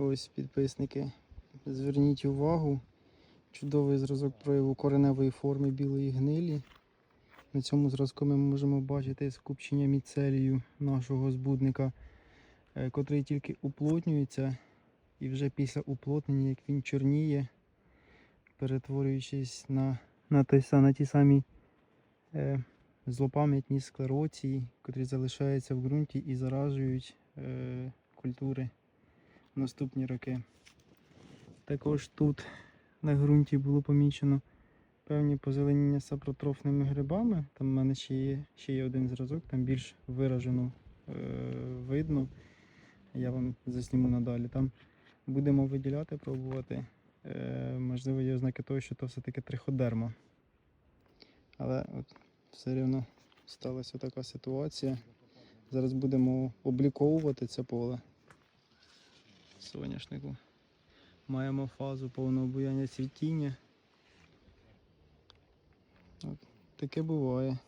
Ось підписники. Зверніть увагу. Чудовий зразок прояву кореневої форми білої гнилі. На цьому зразку ми можемо бачити скупчення міцелію нашого збудника, е, котрий тільки уплотнюється. І вже після уплотнення, як він чорніє, перетворюючись на, на, той, на ті самі е, злопам'ятні склероції, котрі залишаються в ґрунті і заражують е, культури наступні роки. Також тут на ґрунті було помічено певні позеленіння сапротрофними грибами. Там в мене ще є, ще є один зразок, там більш виражено е, видно. Я вам засніму надалі. Там будемо виділяти, пробувати. Е, можливо, є ознаки того, що то все-таки триходерма. Але от все рівно сталася така ситуація. Зараз будемо обліковувати це поле соняшнику. Маємо фазу повного буяння цвітіння. От, таке буває.